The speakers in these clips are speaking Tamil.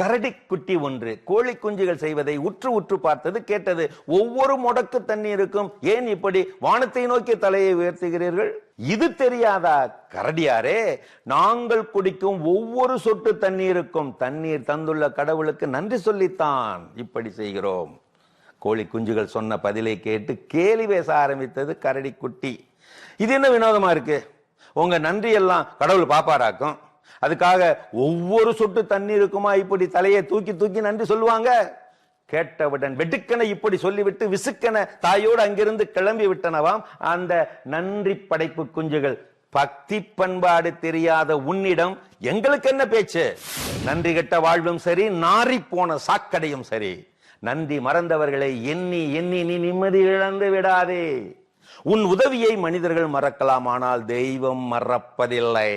கரடி குட்டி ஒன்று. கோழி குஞ்சுகள் செய்வதை உற்று உற்று பார்த்தது கேட்டது. ஒவ்வொரு முடக்கு தண்ணீருக்கும் ஏன் இப்படி வானத்தை நோக்கி தலையை உயர்த்துகிறீர்கள்? இது தெரியாதா? கரடியாரே நாங்கள் குடிக்கும் ஒவ்வொரு சொட்டு தண்ணீருக்கும் தண்ணீர் தந்துள்ள கடவுளுக்கு நன்றி சொல்லித்தான் இப்படி செய்கிறோம். கோழி குஞ்சுகள் சொன்ன பதிலை கேட்டு கேலி பேச ஆரம்பித்தது கரடி குட்டி இது என்ன வினோதமா இருக்கு? உங்க நன்றியெல்லாம் கடவுள் பாப்பாராக்கும். அதுக்காக ஒவ்வொரு சொட்டு தண்ணீருக்குமா இப்படி தலையை தூக்கி தூக்கி நன்றி சொல்லுவாங்க. கேட்டவுடன் வெடுக்கென இப்படி சொல்லிவிட்டு விசுக்கென தாயோடு அங்கிருந்து கிளம்பி விட்டனவாம். அந்த நன்றி படைப்பு குஞ்சுகள் பக்தி பண்பாடு தெரியாத உன்னிடம் எங்களுக்கு என்ன பேச்சு? நன்றி கெட்ட வாழ்வும் சரி நாரி போன சாக்கடையும் சரி. நன்றி மறந்தவர்களை எண்ணி எண்ணி நீ நிம்மதி இழந்து விடாதே. உன் உதவியை மனிதர்கள் மறக்கலாம் ஆனால் தெய்வம் மறப்பதில்லை.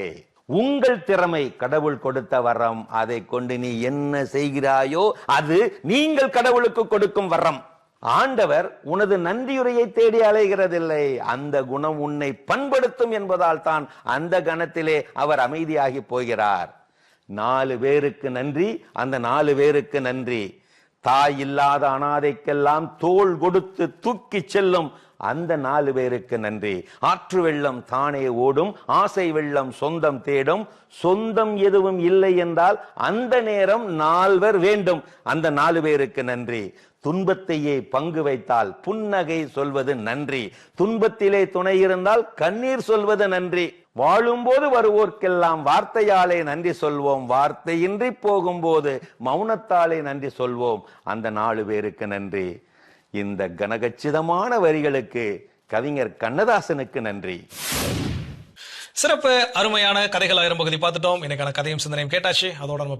உங்கள் திறமை கடவுள் கொடுத்த வரம். அதை கொண்டு நீ என்ன செய்கிறாயோ அது நீங்கள் கடவுளுக்கு கொடுக்கும் வரம். ஆண்டவர் உனது நன்றியுரையை தேடி அலைகிறதில்லை. அந்த குணம் உன்னை பண்படுத்தும் என்பதால் தான் அந்த கணத்திலே அவர் அமைதியாகி போகிறார். நாலு பேருக்கு நன்றி. அந்த நாலு பேருக்கு நன்றி. தாய் இல்லாத அனாதைக்கெல்லாம் தோள் கொடுத்து தூக்கி செல்லும் அந்த நாலு பேருக்கு நன்றி. ஆற்று வெள்ளம் தானே ஓடும் ஆசை வெள்ளம் சொந்தம் தேடும். சொந்தம் எதுவும் இல்லை என்றால் அந்த நேரம் நால்வர் வேண்டும். அந்த நாலு பேருக்கு நன்றி. துன்பத்தையே பங்கு வைத்தால் புன்னகை சொல்வது நன்றி. துன்பத்திலே துணை இருந்தால் கண்ணீர் சொல்வது நன்றி. வாழும்போது வருவோர்க்கெல்லாம் வார்த்தையாலே நன்றி சொல்வோம். வார்த்தையின்றி போகும்போது மௌனத்தாலே நன்றி சொல்வோம். அந்த நாலு பேருக்கு நன்றி. இந்த கனகச்சிதமான வரிகளுக்கு கவிஞர் கண்ணதாசனுக்கு நன்றி. சிறப்பு அருமையான கதைகள் ஆயிரம் பகுதி பார்த்துட்டோம். எனக்கான கதையும் சிந்தனையும் கேட்டாச்சு. அதோட நம்ம